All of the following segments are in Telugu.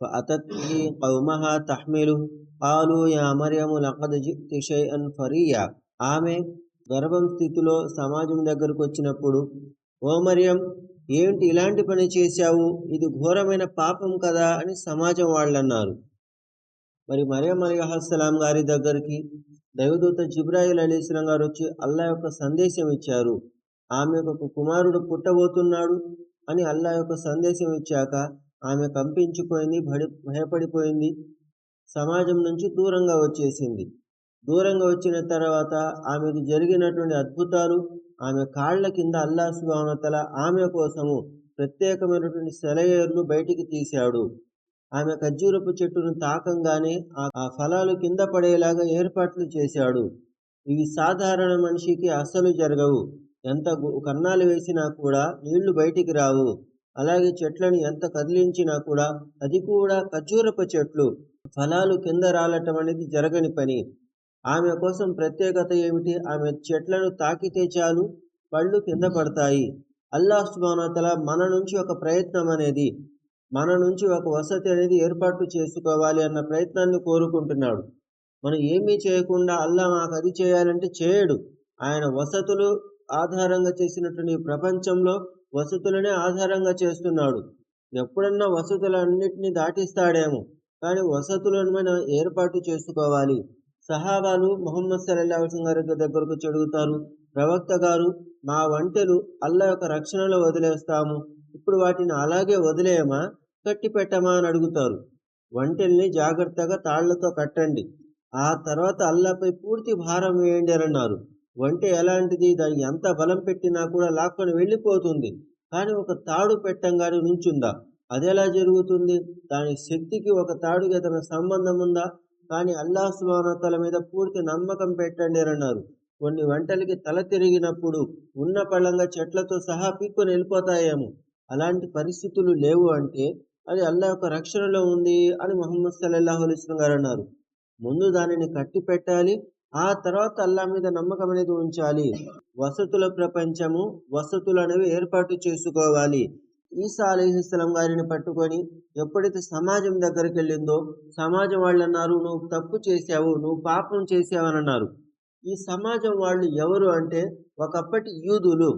فأتت به قومها تحمله قالوا يا مريم لقد جئت شيئا فريا ఆమె గర్భం స్థితిలో సమాజం దగ్గరకు వచ్చినప్పుడు ఓ మరియం ఏంటి ఇలాంటి పని చేశావు ఇది ఘోరమైన పాపం కదా అని సమాజం వాళ్ళు అన్నారు మరి మరియం అలీహస్సలాం గారి దగ్గరికి దైవదూత జిబ్రాయిల్ అలీస్లాం గారు వచ్చి అల్లా యొక్క సందేశం ఇచ్చారు ఆమెకు ఒక కుమారుడు పుట్టబోతున్నాడు అని అల్లా యొక్క సందేశం ఇచ్చాక ఆమె కంపించిపోయింది భడి భయపడిపోయింది. సమాజం నుంచి దూరంగా వచ్చేసింది. దూరంగా వచ్చిన తర్వాత ఆమెకు జరిగినటువంటి అద్భుతాలు ఆమె కాళ్ళ కింద అల్లా సుభానతల ఆమె కోసము ప్రత్యేకమైనటువంటి సెలయేర్లు బయటికి తీశాడు. ఆమె ఖర్జూరపు చెట్టును తాకంగానే ఆ ఫలాలు కింద పడేలాగా ఏర్పాట్లు చేశాడు. ఇవి సాధారణ మనిషికి అస్సలు జరగవు. ఎంత కన్నాలు వేసినా కూడా నీళ్ళు బయటికి రావు. అలాగే చెట్లను ఎంత కదిలించినా కూడా అది కూడా ఖర్జూరపు చెట్లు. ఫలాలు కింద రాలటం అనేది జరగని పని. ఆమె కోసం ప్రత్యేకత ఏమిటి? ఆమె చెట్లను తాకితే చాలు పళ్ళు కింద పడతాయి. అల్లాహ్ సుబానతల మన నుంచి ఒక ప్రయత్నం అనేది మన నుంచి ఒక వసతి అనేది ఏర్పాటు చేసుకోవాలి అన్న ప్రయత్నాన్ని కోరుకుంటున్నాడు. మనం ఏమీ చేయకుండా అల్లా మాకు అది చేయాలంటే చేయడు. ఆయన వసతులు ఆధారంగా చేసినటువంటి ప్రపంచంలో వసతులనే ఆధారంగా చేస్తున్నాడు. ఎప్పుడన్నా వసతులన్నింటినీ దాటిస్తాడేమో కానీ వసతులను మనం ఏర్పాటు చేసుకోవాలి. సహాబాలు మొహమ్మద్ సల్లాహం గారి దగ్గరకు చెడుగుతారు. ప్రవక్త గారు మా వంటలు అల్లా యొక్క రక్షణలో వదిలేస్తాము. ఇప్పుడు వాటిని అలాగే వదిలేయమా? కట్టి పెట్టమా? అని అడుగుతారు. వంటల్ని జాగ్రత్తగా తాళ్ళతో కట్టండి. ఆ తర్వాత అల్లాపై పూర్తి భారం వేయండి అని అన్నారు. వంటె ఎలాంటిది? దానికి ఎంత బలం పెట్టినా కూడా లాక్కొని వెళ్ళిపోతుంది. కానీ ఒక తాడు పెట్టంగానే నుంచుందా? అదెలా జరుగుతుంది? దాని శక్తికి ఒక తాడుకి ఏదైనా సంబంధం ఉందా? కానీ అల్లాహ్ సుబానతల మీద పూర్తి నమ్మకం పెట్టండి అన్నారు. కొన్ని వంటలకి తల తిరిగినప్పుడు ఉన్న పళ్ళంగా చెట్లతో సహా పీక్కొని వెళ్ళిపోతాయేమో. అలాంటి పరిస్థితులు లేవు అంటే అది అల్లా యొక్క రక్షణలో ఉంది అని మొహమ్మద్ సల్లాహు అలీస్లం గారు అన్నారు. ముందు దానిని కట్టి పెట్టాలి. ఆ తర్వాత అల్లా మీద నమ్మకం అనేది ఉంచాలి. వసతుల ప్రపంచము వసతులు అనేవి ఏర్పాటు చేసుకోవాలి. ఈసా అలీహిస్సలం గారిని పట్టుకొని ఎప్పుడైతే సమాజం దగ్గరికి వెళ్ళిందో సమాజం వాళ్ళు అన్నారు నువ్వు తప్పు చేసావు నువ్వు పాపం చేసావు అని అన్నారు. ఈ సమాజం వాళ్ళు ఎవరు అంటే ఒకప్పటి యూదులు.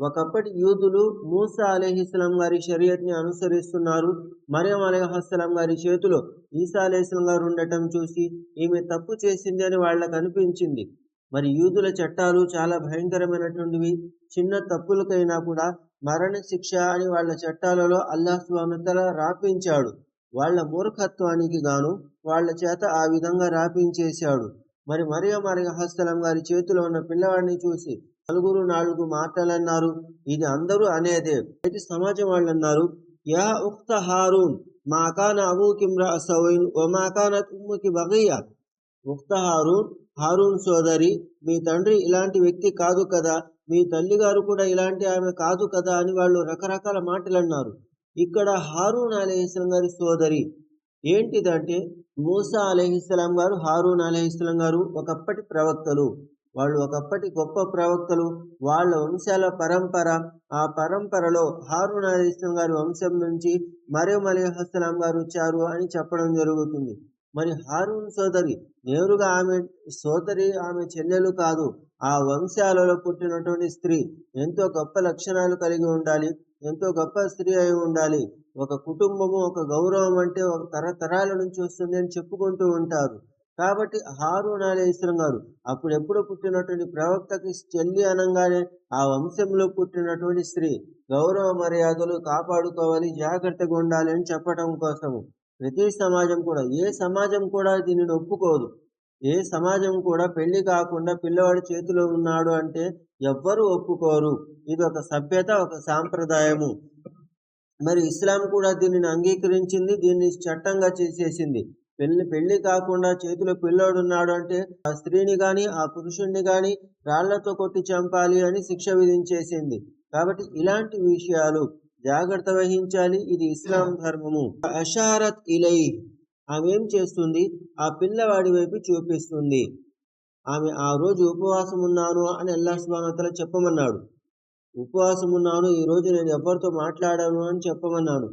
ఒకప్పటి యూదులు మూసా అలీహిస్లాం గారి షరియత్ని అనుసరిస్తున్నారు. మరియం అలీహస్లాం గారి చేతిలో ఈసా అలీస్లాం గారు ఉండటం చూసి ఈమె తప్పు చేసింది అని వాళ్ళకు అనిపించింది. మరి యూదుల చట్టాలు చాలా భయంకరమైనటువంటివి. చిన్న తప్పులకైనా కూడా మరణ శిక్ష అని వాళ్ళ చట్టాలలో అల్లాహ్స్వామితల రాపించాడు. వాళ్ళ మూర్ఖత్వానికి గాను వాళ్ళ చేత ఆ విధంగా రాపించేశాడు. మరి మరియం అలీహస్లాం గారి చేతిలో ఉన్న పిల్లవాడిని చూసి నలుగురు నాలుగు మాటలన్నారు. ఇది అందరూ అనేదే. అయితే సమాజం వాళ్ళు అన్నారు యా ఉక్త హారూన్ మా కాన అబూకి సౌయిన్ ఓ మా కాన ఉమ్ముకి బగయ్య ఉక్త హారూన్ హారూన్ సోదరి మీ తండ్రి ఇలాంటి వ్యక్తి కాదు కదా మీ తల్లిగారు కూడా ఇలాంటి ఆమె కాదు కదా అని వాళ్ళు రకరకాల మాటలు అన్నారు ఇక్కడ హారూన్ అలీహిస్లాం గారి సోదరి ఏంటిదంటే మూసా అలహిస్లాం గారు హారూన్ అలీహిస్లాం గారు ఒకప్పటి ప్రవక్తలు. వాళ్ళు ఒకప్పటి గొప్ప ప్రవక్తలు. వాళ్ళ వంశాల పరంపర ఆ పరంపరలో హారూన్ అలీస్లాం గారి వంశం నుంచి మరియం అలీహస్లాం గారు వచ్చారు అని చెప్పడం జరుగుతుంది. మరి హారూన్ సోదరి నేరుగా ఆమె సోదరి ఆమె చెల్లెలు కాదు. ఆ వంశాలలో పుట్టినటువంటి స్త్రీ. ఎంతో గొప్ప లక్షణాలు కలిగి ఉండాలి. ఎంతో గొప్ప స్త్రీ అయి ఉండాలి. ఒక కుటుంబము ఒక గౌరవం అంటే ఒక తరతరాల నుంచి వస్తుంది అని చెప్పుకుంటూ ఉంటారు. కాబట్టి హారూన్ అలీస్లం గారు అప్పుడెప్పుడు పుట్టినటువంటి ప్రవక్తకి చెల్లి అనగానే ఆ వంశంలో పుట్టినటువంటి స్త్రీ గౌరవ మర్యాదలు కాపాడుకోవాలి జాగ్రత్తగా ఉండాలి అని చెప్పటం కోసము. ప్రతి సమాజం కూడా ఏ సమాజం కూడా దీనిని ఒప్పుకోదు. ఏ సమాజం కూడా పెళ్ళి కాకుండా పిల్లవాడి చేతిలో ఉన్నాడు అంటే ఎవ్వరూ ఒప్పుకోరు. ఇది ఒక సభ్యత ఒక సాంప్రదాయము. మరి ఇస్లాం కూడా దీనిని అంగీకరించింది దీన్ని చట్టంగా చేసేసింది. పెళ్ళి పెళ్ళి కాకుండా చేతిలో పిల్లోడున్నాడు అంటే ఆ స్త్రీని గాని ఆ పురుషుణ్ణి గాని రాళ్ళతో కొట్టి చంపాలి అని శిక్ష విధించేసింది. కాబట్టి ఇలాంటి విషయాలు జాగ్రత్త వహించాలి. ఇది ఇస్లాం ధర్మము. అషారత్ ఇలై ఆమె ఏం చేస్తుంది? ఆ పిల్లవాడి వైపు చూపిస్తుంది. ఆమె ఆ రోజు ఉపవాసం ఉన్నాను అని అల్లా సుబానతల చెప్పమన్నాడు. ఉపవాసం ఉన్నాను ఈ రోజు నేను ఎవరితో మాట్లాడాను అని చెప్పమన్నాను.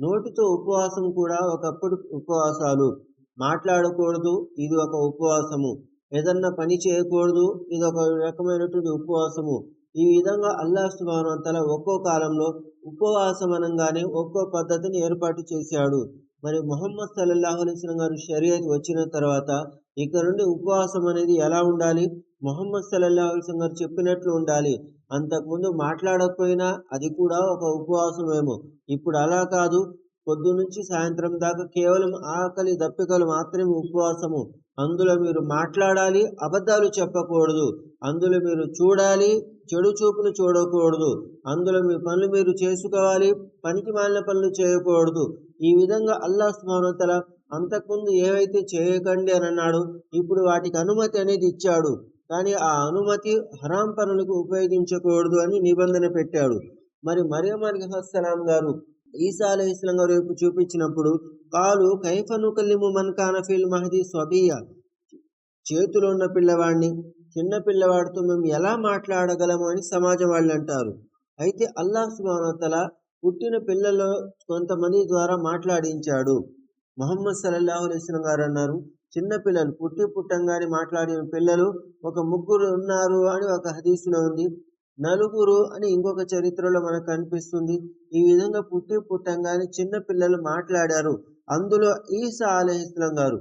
నోటితో ఉపవాసం కూడా ఒకప్పుడు ఉపవాసాలు. మాట్లాడకూడదు ఇది ఒక ఉపవాసము. ఏదన్నా పని చేయకూడదు ఇది ఒక రకమైనటువంటి ఉపవాసము. ఈ విధంగా అల్లా సుబానంతల ఒక్కో కాలంలో ఉపవాసం అనగానే ఒక్కో పద్ధతిని ఏర్పాటు చేశాడు. మరి మొహమ్మద్ సల్లల్లాహు అలైస్లం గారు షరియత్ వచ్చిన తర్వాత ఇక్కడ నుండి ఉపవాసం అనేది ఎలా ఉండాలి? మొహమ్మద్ సల్లల్లాహు అలైస్లం గారు చెప్పినట్లు ఉండాలి. అంతకుముందు మాట్లాడకపోయినా అది కూడా ఒక ఉపవాసమేమో. ఇప్పుడు అలా కాదు. పొద్దు నుంచి సాయంత్రం దాకా కేవలం ఆకలి దప్పికలు మాత్రమే ఉపవాసము. అందులో మీరు మాట్లాడాలి అబద్ధాలు చెప్పకూడదు. అందులో మీరు చూడాలి చెడు చూపులు చూడకూడదు. అందులో మీ పనులు మీరు చేసుకోవాలి పనికి మాలిన పనులు చేయకూడదు. ఈ విధంగా అల్లా స్మానతల అంతకుముందు ఏవైతే చేయకండి అని అన్నాడు ఇప్పుడు వాటికి అనుమతి అనేది ఇచ్చాడు. కానీ ఆ అనుమతి హరాం పనులకు ఉపయోగించకూడదు అని నిబంధన పెట్టాడు. మరి మరియం హస్సలాం గారు ఈసా అలీ ఇస్లాం వైపు చూపించినప్పుడు కాలు కైఫను కలిము మన్ కానఫిల్ మహదీ స్వబియ చేతిలో ఉన్న పిల్లవాడిని చిన్న పిల్లవాడితో మేము ఎలా మాట్లాడగలము అని సమాజం వాళ్ళు అంటారు. అయితే అల్లాహ్ సుబానతల పుట్టిన పిల్లలో కొంతమంది ద్వారా మాట్లాడించాడు. మొహమ్మద్ సల్లల్లాహు అలైస్లం గారు అన్నారు చిన్న పిల్లలు పుట్టి పుట్టంగానే మాట్లాడిన పిల్లలు ఒక ముగ్గురు ఉన్నారు అని ఒక హదీసులో ఉంది. నలుగురు అని ఇంకొక చరిత్రలో మనకు కనిపిస్తుంది. ఈ విధంగా పుట్టి పుట్టంగానే చిన్న పిల్లలు మాట్లాడారు. అందులో ఈసా అలహిస్లం గారు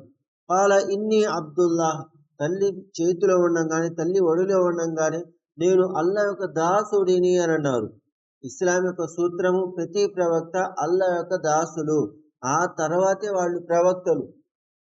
పాల ఇన్ని అబ్దుల్లా తల్లి చేతిలో ఉండంగానే తల్లి ఒడిలో ఉండంగానే నేను అల్లా యొక్క దాసుడిని అని అన్నారు. ఇస్లాం యొక్క సూత్రము ప్రతి ప్రవక్త అల్లా యొక్క దాసులు ఆ తర్వాతే వాళ్ళు ప్రవక్తలు.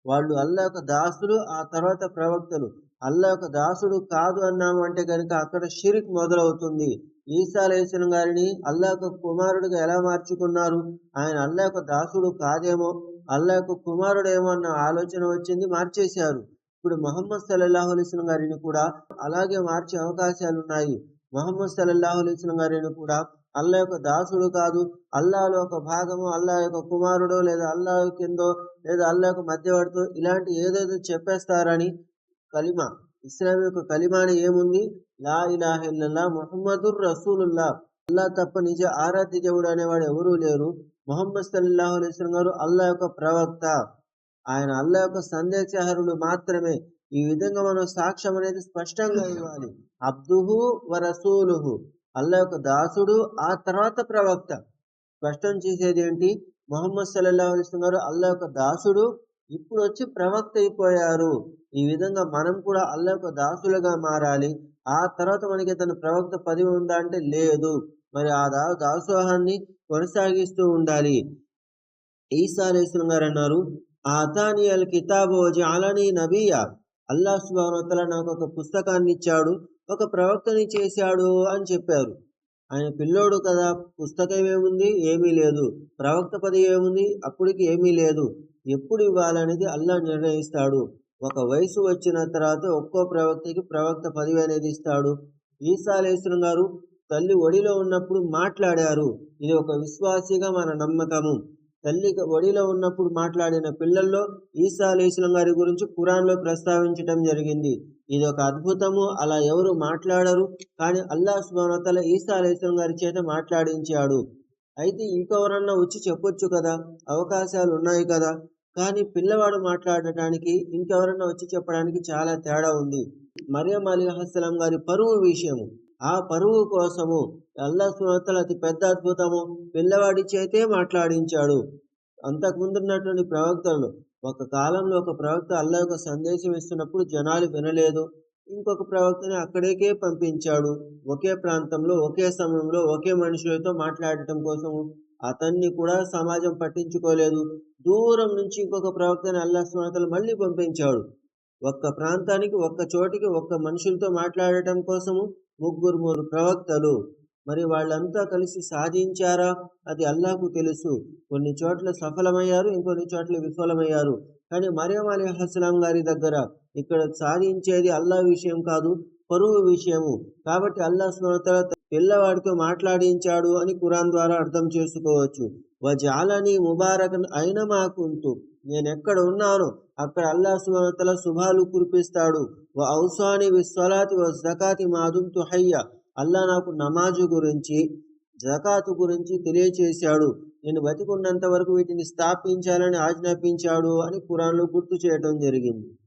వాళ్ళు అల్లా యొక్క దాసులు ఆ తర్వాత ప్రవక్తలు. అల్లా యొక్క దాసుడు కాదు అన్నాము అంటే కనుక అక్కడ షిరిక్ మొదలవుతుంది. ఈసా అలైస్లం గారిని అల్లా యొక్క కుమారుడిగా ఎలా మార్చుకున్నారు? ఆయన అల్లా యొక్క దాసుడు కాదేమో అల్లా యొక్క కుమారుడేమో అన్న ఆలోచన వచ్చింది మార్చేశారు. ఇప్పుడు మహమ్మద్ సల్లల్లాహు అలైస్లం గారిని కూడా అలాగే మార్చే అవకాశాలు ఉన్నాయి. మహమ్మద్ సల్లల్లాహు అలైస్లం గారిని కూడా అల్లా యొక్క దాసుడు కాదు అల్లాలో ఒక భాగము అల్లా యొక్క కుమారుడు లేదా అల్లా కిందో లేదా అల్లా యొక్క మధ్యవర్తో ఇలాంటి ఏదేదో చెప్పేస్తారని కలిమా. ఇస్లాం యొక్క కలిమాని ఏముంది? లా ఇలాహిల్లా మొహమ్మదుర్ ముహమ్మదుర్ రసూలుల్లా అల్లా తప్ప నిజ ఆరాధ్య దేవుడు అనేవాడు ఎవరూ లేరు. మొహమ్మద్ సల్లాహు అలైస్లం గారు అల్లా యొక్క ప్రవక్త. ఆయన అల్లా యొక్క సందేశహరుడు మాత్రమే. ఈ విధంగా మనం సాక్ష్యం అనేది స్పష్టంగా ఇవ్వాలి. అబ్దుహు వ రసూలుహు. అల్లా యొక్క దాసుడు ఆ తర్వాత ప్రవక్త. స్పష్టం చేసేది ఏంటి? మొహమ్మద్ సల్లాహు అలైస్లం గారు అల్లా యొక్క దాసుడు ఇప్పుడు వచ్చి ప్రవక్త అయిపోయారు ఈ విధంగా మనం కూడా అల్లా యొక్క దాసులుగా మారాలి. ఆ తర్వాత మనకి తన ప్రవక్త పదవి ఉందా అంటే లేదు. మరి ఆ దా దాసోహాన్ని కొనసాగిస్తూ ఉండాలి. ఈసా అలీస్లం గారు అన్నారు ఆతాని అల్ కితాబు జాలని నబీయ. అల్లా సుబానతల నాకు ఒక పుస్తకాన్ని ఇచ్చాడు ఒక ప్రవక్తని చేశాడు అని చెప్పారు. ఆయన పిల్లోడు కదా పుస్తకం ఏముంది? ఏమీ లేదు. ప్రవక్త పది ఏముంది? అప్పటికి ఏమీ లేదు. ఎప్పుడు ఇవ్వాలనేది అల్లా నిర్ణయిస్తాడు. ఒక వయసు వచ్చిన తర్వాత ఒక్కో ప్రవక్తకి ప్రవక్త పదవి అనేది ఇస్తాడు. ఈసాలేశ్వరం గారు తల్లి ఒడిలో ఉన్నప్పుడు మాట్లాడారు. ఇది ఒక విశ్వాసిగా మన నమ్మకము. తల్లి ఒడిలో ఉన్నప్పుడు మాట్లాడిన పిల్లల్లో ఈసా అలీస్లం గారి గురించి కురాన్లో ప్రస్తావించడం జరిగింది. ఇది ఒక అద్భుతము. అలా ఎవరు మాట్లాడరు. కానీ అల్లా సుబానతల ఈసా అలీస్లం గారి చేత మాట్లాడించాడు. అయితే ఇంకెవరన్నా వచ్చి చెప్పొచ్చు కదా? అవకాశాలు ఉన్నాయి కదా? కానీ పిల్లవాడు మాట్లాడటానికి ఇంకెవరన్నా వచ్చి చెప్పడానికి చాలా తేడా ఉంది. మరియం అలీహస్సలాం గారి పరువు విషయము. ఆ పరువు కోసము అల్లా సుమతలు అతి పెద్ద అద్భుతము పిల్లవాడి చేతే మాట్లాడించాడు. అంతకుముందున్నటువంటి ప్రవక్తలు ఒక కాలంలో ఒక ప్రవక్త అల్లా యొక్క సందేశం ఇస్తున్నప్పుడు జనాలు వినలేదు. ఇంకొక ప్రవక్తని అక్కడికే పంపించాడు. ఒకే ప్రాంతంలో ఒకే సమయంలో ఒకే మనుషులతో మాట్లాడటం కోసము అతన్ని కూడా సమాజం పట్టించుకోలేదు. దూరం నుంచి ఇంకొక ప్రవక్తని అల్లా సునతలు మళ్ళీ పంపించాడు. ఒక్క ప్రాంతానికి ఒక్క చోటికి ఒక్క మనుషులతో మాట్లాడటం కోసము ముగ్గురు మూడు ప్రవక్తలు. మరి వాళ్ళంతా కలిసి సాధించారా? అది అల్లాకు తెలుసు. కొన్ని చోట్ల సఫలమయ్యారు ఇంకొన్ని చోట్ల విఫలమయ్యారు. కానీ మరియం అలీ హస్లాం గారి దగ్గర ఇక్కడ సాధించేది అల్లా విషయం కాదు పరువు విషయము. కాబట్టి అల్లా స్మరతల పిల్లవాడితో మాట్లాడించాడు అని కురాన్ ద్వారా అర్థం చేసుకోవచ్చు. వజాలని ముబారకన్ అయిన మాకుంతు నేను ఎక్కడ ఉన్నానో అక్కడ అల్లా సుమతల శుభాలు కురిపిస్తాడు. వ ఔసాని విశ్వలాతి వ జకాతి మాధుం హయ్య. అల్లా నాకు నమాజు గురించి జకాతు గురించి తెలియచేశాడు. నేను బతికున్నంత వరకు వీటిని స్థాపించాలని ఆజ్ఞాపించాడు అని కురాన్లో గుర్తు చేయటం జరిగింది.